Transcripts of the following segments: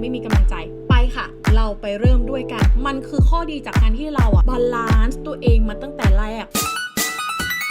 ไม่มีกำลังใจไปค่ะ เราไปเริ่มด้วยกัน มันคือข้อดีจากการที่เราอะบาลานซ์ตัวเองมาตั้งแต่แรก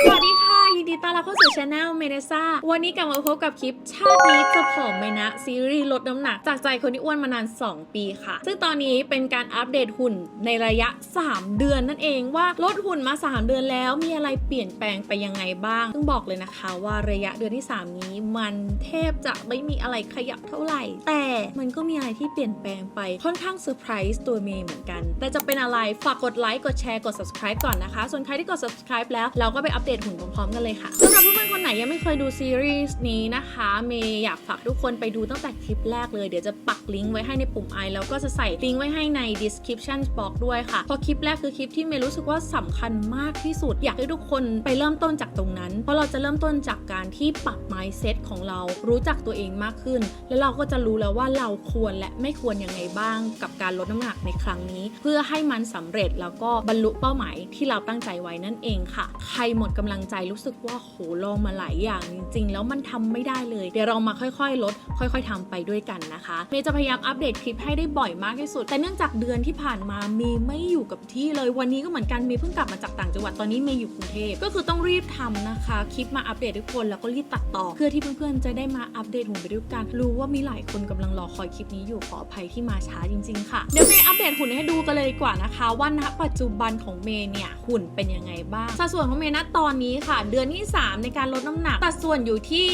สวัสดีค่ะ ยินดีต้อนรับเข้าสู่ช anel เมเนซ่าวันนี้กลับมาพบกับคลิปชาตินี้จะผอมไหมนะ ซีรีส์ลดน้ำหนัก จากใจคนที่อ้วนมานาน 2 ปีค่ะ ซึ่งตอนนี้เป็นการอัปเดตหุ่นในระยะ 3 เดือนนั่นเองว่าลดหุ่นมา 3 เดือนแล้วมีอะไรเปลี่ยนแปลงไปยังไงบ้าง ซึ่งบอกเลยนะคะว่าระยะเดือนที่ 3 นี้มันแทบจะไม่มีอะไรขยับเท่าไหร่ แต่มันก็มีอะไรที่เปลี่ยนแปลงไปค่อนข้างเซอร์ไพรส์ตัวเมย์เหมือนกัน แต่จะเป็นอะไรฝากกดไลค์กดแชร์กด subscribe ก่อนนะคะ ส่วนใครที่กด subscribe แล้วเราก็ไปอัปเดตหุ่นพร้อมๆกันเลยค่ะสำหรับเพื่อนๆคนไหนยังไม่เคยดูซีรีส์นี้นะคะ เมย์อยากฝากทุกคนไปดูตั้งแต่คลิปแรกเลย เดี๋ยวจะปักลิงก์ไว้ให้ในปุ่มไอแล้วก็จะใส่ลิงก์ไว้ให้ใน description box ด้วยค่ะ เพราะคลิปแรกคือคลิปที่เมย์รู้สึกว่าสำคัญมากที่สุด อยากให้ทุกคนไปเริ่มต้นจากตรงนั้น เพราะเราจะเริ่มต้นจากการที่ปรับ mindset ของเรา รู้จักตัวเองมากขึ้น แล้วเราก็จะรู้แล้วว่าเราควรและไม่ควรยังไงบ้าง กับการลดน้ำหนักในครั้งนี้ เพื่อให้มันสำเร็จแล้วก็บรรลุเป้าหมายที่เราตั้งใจไว้นั่นเองค่ะ ใครหมดกำลังใจรู้สึกว่าโหลองมาลายอย่างจริง ๆ แล้วมันทำไม่ได้เลย เดี๋ยวเรามาค่อยๆ ลด ค่อย ๆทำไปด้วยกันนะคะเมย์จะพยายามอัปเดตคลิปให้ได้บ่อยมากที่สุด แต่เนื่องจากเดือนที่ผ่านมาเมย์ไม่อยู่กับที่เลย วันนี้ก็เหมือนกันเมย์เพิ่งกลับมาจากต่างจังหวัดตอนนี้เมย์อยู่กรุงเทพก็คือต้องรีบทำนะคะ คลิปมาอัปเดตทุกคนแล้วก็รีบตัดต่อ เพื่อที่เพื่อนๆจะได้มาอัปเดตหุ่นไปด้วยกัน รู้ว่ามีหลายคนกำลังรอคอยคลิปนี้อยู่ขออภัยที่มาช้าจริง ๆ ค่ะเดี๋ยวเมย์อัปเดตหุ่นให้ดูกันเลยดีกว่านะคะ ว่าณปัจจุบันของเมย์เนี่ยหุ่นเป็นยังไงบ้างสัดส่วนของเมย์ณตอนนี้ค่ะ เดือนที่ 3 ในการลดน้ำหนักสัดส่วนอยู่ที่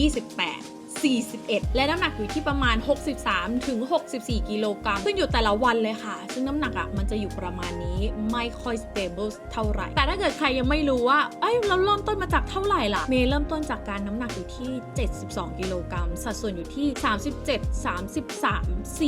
35 28 41 และน้ำหนักอยู่ที่ประมาณ 63 ถึง 64 กิโลกรัมขึ้นอยู่แต่ละวันเลยค่ะ ซึ่งน้ำหนักอะมันจะอยู่ประมาณนี้ไม่ค่อย stable เท่าไหร่ แต่ถ้าเกิดใครยังไม่รู้ว่า เอ้ยเราเริ่มต้นมาจากเท่าไหร่ล่ะ เมย์เริ่มต้นจากการน้ำหนักอยู่ที่ 72 กิโลกรัม สัดส่วนอยู่ที่ 37 33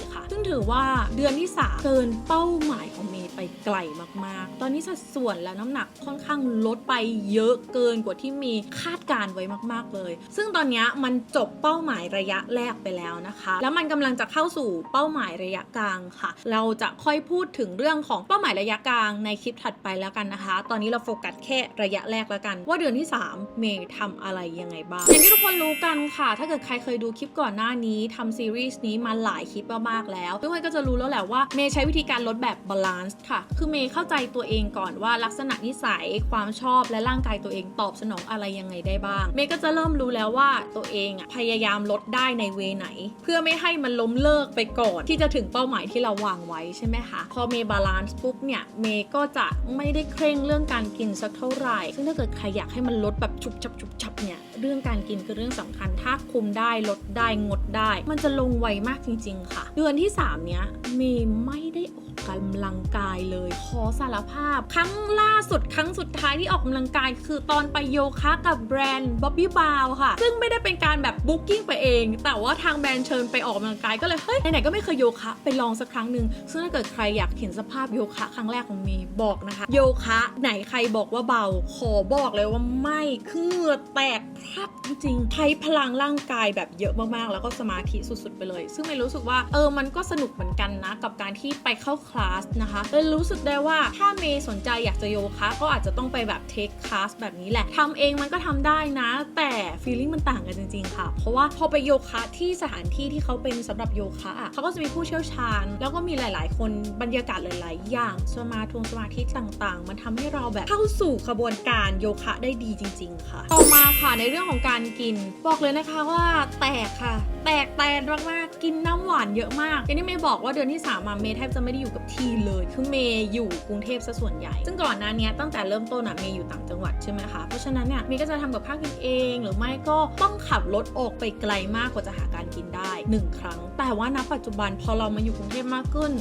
44 ค่ะ ซึ่งถือว่าเดือนที่ 3 เกินเป้าหมายของเมย์ ไปไกลมากๆ ตอนนี้สัดส่วนและน้ำหนักค่อนข้างลดไปเยอะเกินกว่าที่มีคาดการไว้มากๆเลย ซึ่งตอนนี้มันจบเป้าหมายระยะแรกไปแล้วนะคะ แล้วมันกำลังจะเข้าสู่เป้าหมายระยะกลางค่ะ เราจะค่อยพูดถึงเรื่องของเป้าหมายระยะกลางในคลิปถัดไปแล้วกันนะคะ ตอนนี้เราโฟกัสแค่ระยะแรกแล้วกัน ว่าเดือนที่ 3 เมย์ทำอะไรยังไงบ้างอย่างที่ทุกคนรู้กันค่ะ ถ้าเกิดใครเคยดูคลิปก่อนหน้านี้ทำซีรีส์นี้มาหลายคลิปมากๆแล้วทุกคนก็จะรู้แล้วแหละว่าเมย์ใช้วิธีการลดแบบบาลานซ์ค่ะ คือเมย์เข้าใจตัวเองก่อนว่าลักษณะนิสัยความชอบและร่างกายตัวเองตอบสนองอะไรยังไงได้บ้าง เมย์ก็จะเริ่มรู้แล้วว่าตัวเองอะพยายามลดได้ในเวไหน เพื่อไม่ให้มันล้มเลิกไปก่อนที่จะถึงเป้าหมายที่เราวางไว้ใช่ไหมคะพอเมย์บาลานซ์ปุ๊บเนี่ยเมย์ก็จะไม่ได้เคร่งเรื่องการกินสักเท่าไหร่ ซึ่งถ้าเกิดใครอยากให้มันลดแบบฉุบฉับฉุบฉับเนี่ยเรื่องการกินคือเรื่องสำคัญ ถ้าคุมได้ลดได้งดได้ มันจะลงไวมากจริง ๆ ค่ะ เดือนที่ 3 เนี้ยเมย์ไม่ได้ออก กำลังกายเลย ขอสารภาพ ครั้งล่าสุดครั้งสุดท้ายที่ออกกำลังกาย คือตอนไปโยคะกับแบรนด์บ๊อบบี้บาวค่ะ ซึ่งไม่ได้เป็นการแบบบุ๊กิ้งไปเอง แต่ว่าทางแบรนด์เชิญไปออกกำลังกายก็เลยเฮ้ยไหนๆก็ไม่เคยโยคะไปลองสักครั้งหนึ่งซึ่งถ้าเกิดใครอยากเห็นสภาพโยคะครั้งแรกของเมย์บอกนะคะ โยคะไหนใครบอกว่าเบา ขอบอกเลยว่าไม่คือเหงื่อแตกพรับจริงๆใช้พลังร่างกายแบบเยอะมากๆ แล้วก็สมาธิสุดๆไปเลย ซึ่งเมย์รู้สึกว่าเออมันก็สนุกเหมือนกันนะกับการที่ไปเข้าคลาสนะคะเลยรู้สึกได้ว่าถ้าเมย์สนใจอยากจะโยคะ ก็อาจจะต้องไปแบบเทคคลาสแบบนี้แหละทำเองมันก็ทำได้นะ แต่ฟีลลิ่งมันต่างกันจริงๆค่ะ เพราะว่าพอไปโยคะที่สถานที่ที่เขาเป็นสำหรับโยคะเขาก็จะมีผู้เชี่ยวชาญ แล้วก็มีหลาย ๆ คนบรรยากาศหลาย ๆ อย่างสมาธิสมาธิต่าง ๆ มันทำให้เราแบบเข้าสู่ขบวนการโยคะได้ดีจริง ๆ ค่ะ ต่อมาค่ะในเรื่องของการกิน บอกเลยนะคะว่าแตกค่ะ แตกแตนมากๆกินน้ำหวานเยอะมากอย่างที่เมย์บอกว่าเดือนที่3ามมาเมย์แทบจะไม่ได้อยู่กับที่เลยคือเมย์อยู่กรุงเทพซะส่วนใหญ่ ซึ่งก่อนหน้านี้ตั้งแต่เริ่มต้นอะเมย์อยู่ต่างจังหวัดใช่ไหมคะเพราะฉะนั้นเนี่ยเมย์ก็จะทำกับข้าวกินเอง หรือไม่ก็ต้องขับรถออกไปไกลมากกว่าจะหาการกินได้หนึ่งครั้ง แต่ว่าณปัจจุบันพอเรามาอยู่กรุงเทพมากขึ้น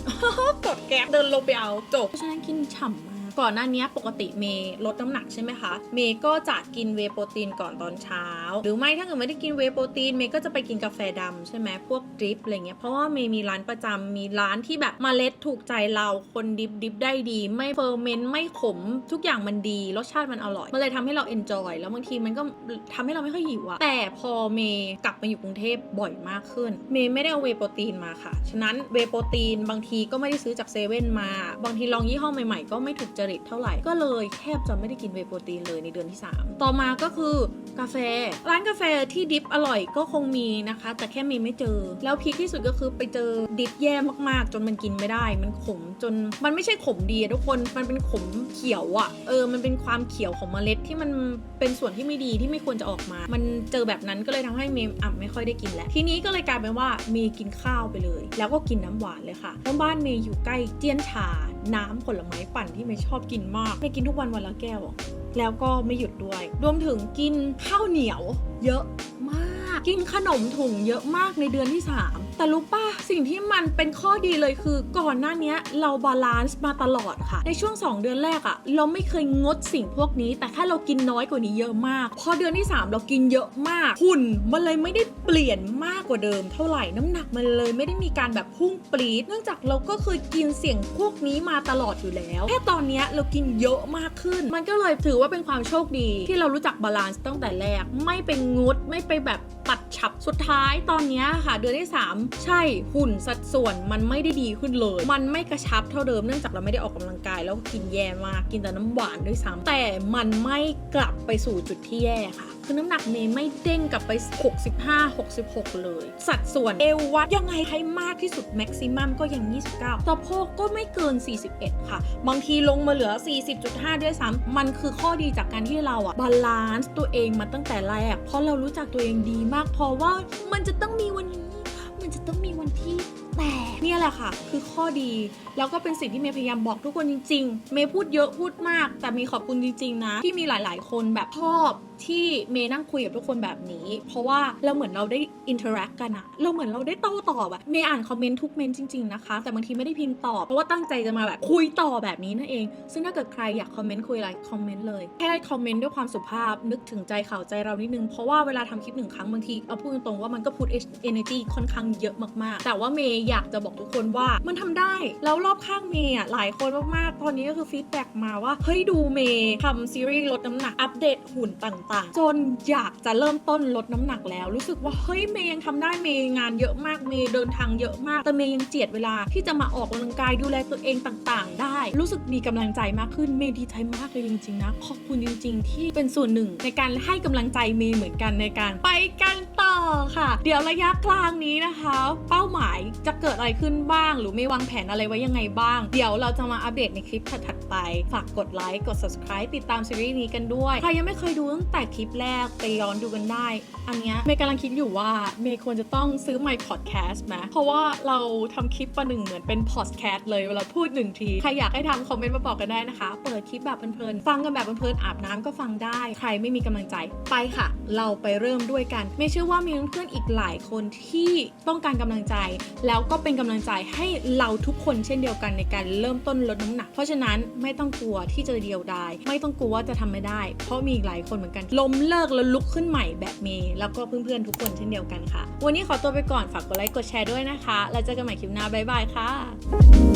กดแก๊สเดินลงไปเอาจบเพราะฉะนั้นกินฉ่ำมาก ก่อนหน้านี้ปกติเมย์ลดน้ำหนักใช่ไหมคะ เมย์ก็จะกินเวโปรตีนก่อนตอนเช้า หรือไม่ถ้าเกิดไม่ได้กินเวโปรตีนเมย์ก็จะไปกินกาแฟดำใช่ไหมพวกดริปอะไรเงี้ยเพราะว่าเมย์มีร้านประจำมีร้านที่แบบมเมล็ดถูกใจเราคนดิบดิบได้ดี ไม่เฟอร์เมนต์ไม่ขมทุกอย่างมันดี รสชาติมันอร่อยมันเลยทำให้เราเอนจอยแล้วบางทีมันก็ทำให้เราไม่ค่อยหิวอะแต่พอเมย์กลับมาอยู่กรุงเทพบ่อยมากขึ้น เมย์ไม่ได้เอาเวโปรตีนมาค่ะฉะนั้นเวโปรตีนบางทีก็ไม่ได้ซื้อจากเซเว่นมา บางทีลองยี่ห้อใหม่ๆก็ไม่ถูกจริตเท่าไหร่ ก็เลยแทบจะไม่ได้กินเวโปรตีนเลยในเดือนที่ 3 ต่อมาก็คือกาแฟ ร้านกาแฟที่ดิฟอร่อยก็คงมีนะคะ แต่แค่เมย์ไม่เจอ แล้วพีคที่สุดก็คือไปเจอดิฟแย่มากๆ จนมันกินไม่ได้ มันขมจนมันไม่ใช่ขมดีอะทุกคนมันเป็นขมเขียวอะเออมันเป็นความเขียวของเมล็ดที่มันเป็นส่วนที่ไม่ดีที่ไม่ควรจะออกมา มันเจอแบบนั้นก็เลยทำให้เมย์อะไม่ค่อยได้กินแล้วทีนี้ก็เลยกลายเป็นว่าเมย์กินข้าวไปเลย แล้วก็กินน้ำหวานเลยค่ะแล้วบ้านเมย์อยู่ใกล้เจียนชา น้ำผลไม้ปั่นที่ไม่ชอบกินมากไม่กินทุกวันวันละแก้ว แล้วก็ไม่หยุดด้วย รวมถึงกินข้าวเหนียว เยอะมาก กินขนมถุงเยอะมากในเดือนที่ 3 แต่รู้ป่ะสิ่งที่มันเป็นข้อดีเลยคือก่อนหน้านี้เราบาลานซ์มาตลอดค่ะ ในช่วง 2 เดือนแรกอะเราไม่เคยงดสิ่งพวกนี้ แต่แค่เรากินน้อยกว่านี้เยอะมาก พอเดือนที่ 3 เรากินเยอะมากหุ่นมันเลยไม่ได้เปลี่ยนมากกว่าเดิม เท่าไหร่น้ำหนักมันเลยไม่ได้มีการแบบพุ่งปรีดเนื่องจากเราก็เคยกินเสี่ยงพวกนี้มาตลอดอยู่แล้วแค่ตอนนี้เรากินเยอะมากขึ้น มันก็เลยถือว่าเป็นความโชคดี ที่เรารู้จักบาลานซ์ตั้งแต่แรก ไม่ไปงดไม่ไปแบบ ตัดฉับสุดท้ายตอนนี้ค่ะ เดือนที่ 3 ใช่หุ่นสัดส่วนมันไม่ได้ดีขึ้นเลย มันไม่กระชับเท่าเดิมเนื่องจากเราไม่ได้ออกกำลังกายแล้วกินแย่มากกินแต่น้ำหวานด้วยซ้ำแต่มันไม่กลับไปสู่จุดที่แย่ค่ะ คือน้ำหนักเมย์ไม่เด้งกลับไป 65 66 เลย สัดส่วนเอววัดยังไงให้มากที่สุดแม็กซิมัมก็ยัง 29สะโพกก็ไม่เกิน 41 ค่ะ บางทีลงมาเหลือ 40.5 ด้วยซ้ำมันคือข้อดีจากการที่เราอะบาลานซ์ตัวเองมาตั้งแต่แรก เพราะเรารู้จักตัวเองดีมากเพราะว่ามันจะต้องมีวันนี้ มันจะต้องมีวันที่ แต่เนี่ยแหละค่ะ คือข้อดี แล้วก็เป็นสิ่งที่เมย์พยายามบอกทุกคนจริง ๆ เมย์พูดเยอะพูดมาก แต่มีขอบคุณจริง ๆ นะ ที่มีหลาย ๆ คนแบบชอบที่เมย์นั่งคุยกับทุกคนแบบนี้ เพราะว่าเราเหมือนเราได้อินเทอร์แอคกันอะเราเหมือนเราได้โต้ตอบอะเมย์อ่านคอมเมนต์ทุกเมนต์จริง ๆ นะคะ แต่บางทีไม่ได้พิมพ์ตอบ เพราะว่าตั้งใจจะมาแบบคุยต่อแบบนี้นั่นเอง ซึ่งถ้าเกิดใครอยากคอมเมนต์คุยอะไรคอมเมนต์เลย แค่คอมเมนต์ด้วยความสุภาพ นึกถึงใจเขาใจเรานิดนึง เพราะว่าเวลาทำคลิปหนึ่งครั้งบางทีเอาพูดตรงๆว่ามันก็พูด energy ค่อนข้างเยอะมากๆ แต่ว่าเมย์อยากจะบอกทุกคนว่ามันทำได้ แล้วรอบข้างเมย์อะหลายคนมากๆ ตอนนี้ก็คือฟีดแบ็กมาว่า เฮ้ยดูเมย์ทำซีรีส์ลดน้ำหนักอัปเดตหุ่นต่างๆ จนอยากจะเริ่มต้นลดน้ำหนักแล้ว รู้สึกว่าเฮ้ยเมย์ยังทำได้เมย์งานเยอะมากเมย์เดินทางเยอะมาก แต่เมย์ยังเจียดเวลาที่จะมาออกกำลังกายดูแลตัวเองต่างๆ ได้ รู้สึกมีกำลังใจมากขึ้นเมย์ดีใจมากเลยจริงๆนะขอบคุณจริง ๆ ที่เป็นส่วนหนึ่ง ในการให้กำลังใจเมย์เหมือนกันในการไปกันต่อค่ะ เดี๋ยวระยะกลางนี้นะคะ เป้าหมายจะ เกิดอะไรขึ้นบ้าง หรือไม่วางแผนอะไรไว้ยังไงบ้าง เดี๋ยวเราจะมาอัปเดตในคลิปถัดๆไป ฝากกดไลค์กด subscribe ติดตามซีรีส์นี้กันด้วย ใครยังไม่เคยดูตั้งแต่คลิปแรกไปย้อนดูกันได้ อันเนี้ยเมย์กำลังคิดอยู่ว่าเมย์ควรจะต้องซื้อไมค์พอดแคสต์ไหมเพราะว่าเราทำคลิปประหนึ่งเหมือนเป็นพอดแคสต์เลยเวลาพูดหนึ่งที ใครอยากให้ทำคอมเมนต์มาบอกกันได้นะคะ เปิดคลิปแบบเพลินๆ ฟังกันแบบเพลินๆ อาบน้ำก็ฟังได้ ใครไม่มีกำลังใจไปค่ะ เราไปเริ่มด้วยกัน เมย์เชื่อว่ามีเพื่อนๆอีกหลายคนที่ต้องการกำลังใจแล้วก็็เป็นกำลังใจให้เราทุกคนเช่นเดียวกันในการเริ่มต้นลดน้ำหนัก เพราะฉะนั้นไม่ต้องกลัวที่จะเดียวดายไม่ต้องกลัวว่าจะทำไม่ได้ เพราะมีอีกหลายคนเหมือนกันล้มเลิกแล้วลุกขึ้นใหม่แบบเมย์แล้วก็เพื่อนๆทุกคนเช่นเดียวกันค่ะ วันนี้ขอตัวไปก่อนฝากกดไลค์กดแชร์ด้วยนะคะ แล้วเจอกันใหม่คลิปหน้าบ๊ายบายค่ะ